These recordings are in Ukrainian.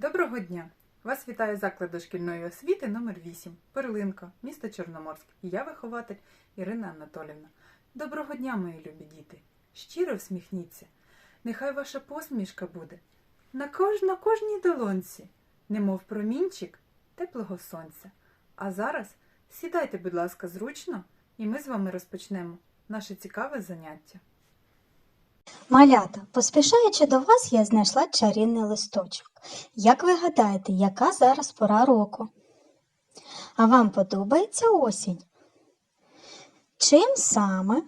Доброго дня! Вас вітає заклад дошкільної освіти номер 8 Перлинка, місто Чорноморськ. І я вихователь Ірина Анатолівна. Доброго дня, мої любі діти! Щиро всміхніться. Нехай ваша посмішка буде на, кож... на кожній долонці, немов промінчик теплого сонця. А зараз сідайте, будь ласка, зручно, і ми з вами розпочнемо наше цікаве заняття. Малята, поспішаючи до вас, я знайшла чарівний листочок. Як ви гадаєте, яка зараз пора року? А вам подобається осінь? Чим саме?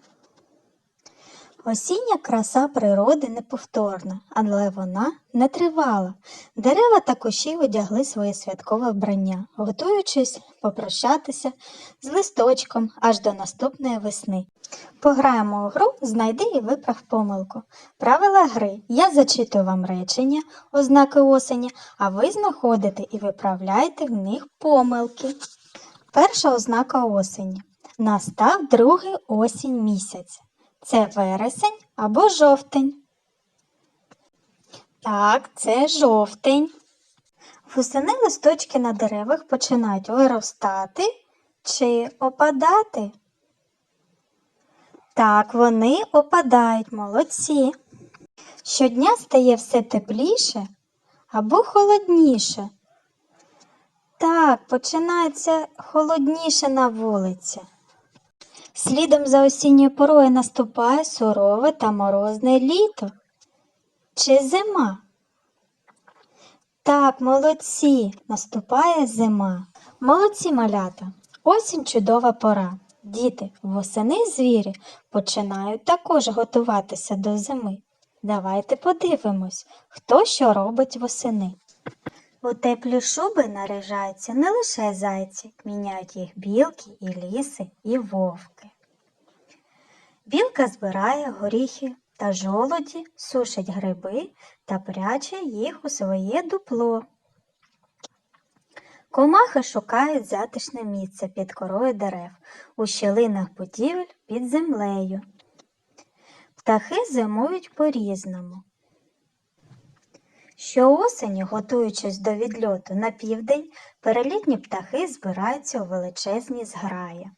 Осіння краса природи неповторна, але вона не тривала. Дерева та кущі одягли своє святкове вбрання, готуючись попрощатися з листочком аж до наступної весни. Пограємо у гру Знайди і виправ помилку. Правила гри. Я зачитую вам речення, ознаки осені, а ви знаходите і виправляєте в них помилки. Перша ознака осені. Настав другий осінь місяць. Це вересень або жовтень. Так, це жовтень. Восени листочки на деревах починають виростати чи опадати. Так, вони опадають, молодці. Щодня стає все тепліше або холодніше. Так, починається холодніше на вулиці. Слідом за осінньою порою наступає сурове та морозне літо. Чи зима? Так, молодці, наступає зима. Молодці малята. Осінь чудова пора. Діти, восени звірі починають також готуватися до зими. Давайте подивимось, хто що робить восени. У теплі шуби наряжаються не лише зайці, міняють їх білки і ліси, і вовки. Білка збирає горіхи та жолоді, сушить гриби та пряче їх у своє дупло. Комахи шукають затишне місце під корою дерев, у щілинах будівель під землею. Птахи зимують по-різному. Щоосені, готуючись до відльоту на південь, перелітні птахи збираються у величезні зграї.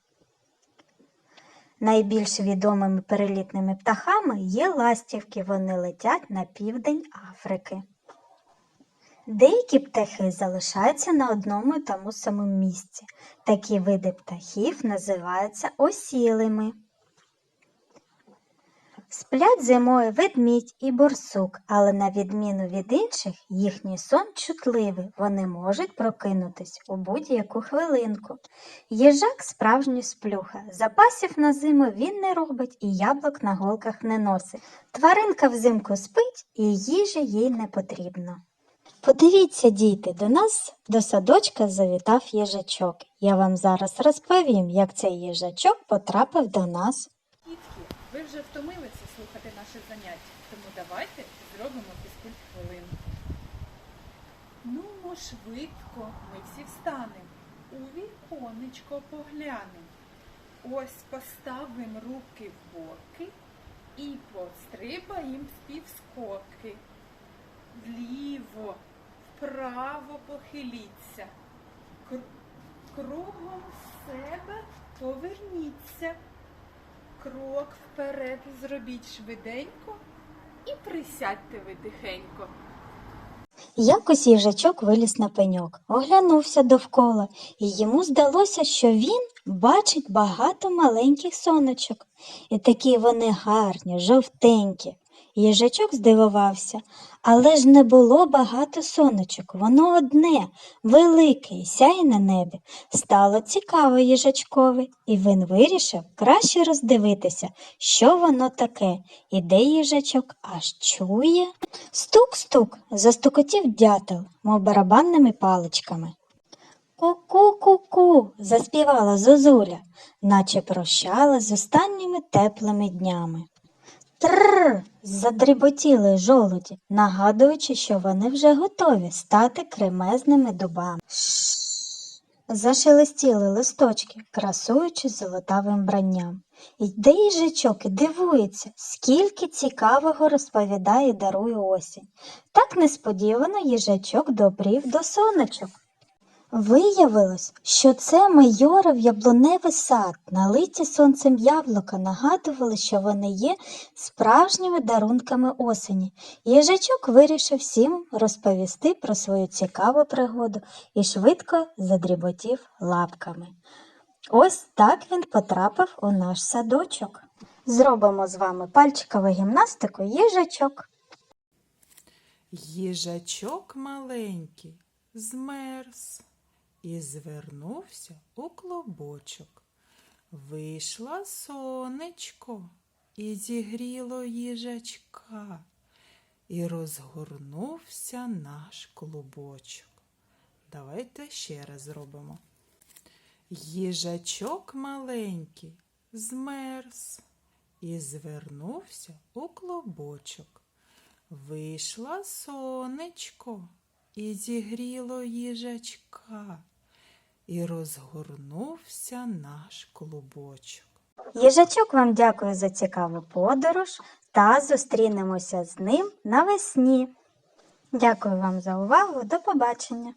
Найбільш відомими перелітними птахами є ластівки, вони летять на південь Африки. Деякі птахи залишаються на одному і тому самому місці. Такі види птахів називаються осілими. Сплять зимою ведмідь і борсук, але на відміну від інших, їхній сон чутливий, вони можуть прокинутись у будь-яку хвилинку. Їжак справжній сплюха, запасів на зиму він не робить і яблук на голках не носить. Тваринка взимку спить і їжі їй не потрібно. Подивіться, діти, до нас до садочка завітав їжачок. Я вам зараз розповім, як цей їжачок потрапив до нас. Ви вже втомилися слухати наше заняття, тому давайте зробимо фізкульт хвилинку. Ну, швидко, ми всі встанемо, у віконечко поглянемо. Ось поставимо руки в боки і пострибаємо співскоки. Вліво, вправо похиліться. Кругом себе поверніться. Крок вперед зробіть швиденько і присядьте ви тихенько. Якось їжачок виліз на пеньок, оглянувся довкола, і йому здалося, що він бачить багато маленьких сонечок. І такі вони гарні, жовтенькі. Їжачок здивувався, але ж не було багато сонечок, воно одне, велике, сяє на небі. Стало цікаво їжачкові, і він вирішив краще роздивитися, що воно таке, і де їжачок аж чує. Стук-стук, застукотів дятел, мов барабанними паличками. Ку-ку-ку-ку, заспівала зозуля, наче прощала з останніми теплими днями. Тррр, задріботіли жолуді, нагадуючи, що вони вже готові стати кремезними дубами. Шш. Зашелестіли листочки, красуючи золотавим бранням. Йде їжачок і дивується, скільки цікавого розповідає і дарує осінь. Так несподівано їжачок добрів до сонечок. Виявилось, що це майоров яблуневий сад, налиті сонцем яблука, нагадували, що вони є справжніми дарунками осені. Їжачок вирішив всім розповісти про свою цікаву пригоду і швидко задріботів лапками. Ось так він потрапив у наш садочок. Зробимо з вами пальчикову гімнастику їжачок. Їжачок маленький змерз і звернувся у клобочок. Вийшла сонечко і зігріло їжачка, і розгорнувся наш клубочок. Давайте ще раз зробимо. Їжачок маленький змерз і звернувся у клобочок. Вийшла сонечко і зігріло їжачка, і розгорнувся наш клубочок. Їжачок вам дякую за цікаву подорож та зустрінемося з ним навесні. Дякую вам за увагу. До побачення!